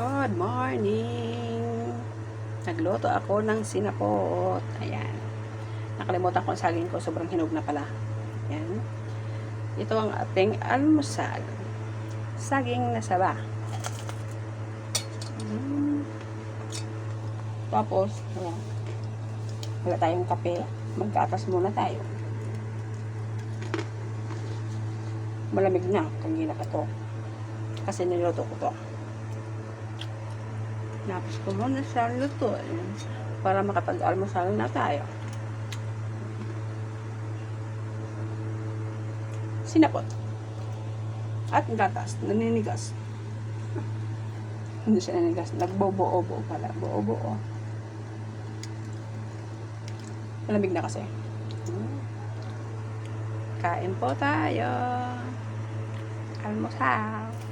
Good morning! Nagluto ako ng sinapot. Ayan. Nakalimutan ko ang saging ko. Sobrang hinog na pala. Ayan. Ito ang ating almusal. Saging na saba. Mm. Tapos, ayan. Wala tayong kape. Magkatas muna tayo. Malamig na. Kanina pa to. Kasi niluto ko to. Tapos ko muna sa luto. Para makapag-almusal na tayo. Sinapot. At gatas. Naninigas. Hindi siya naninigas. Nagbobo-obo pala. Bo-obo. Malamig na kasi. Kain po tayo. Almusal.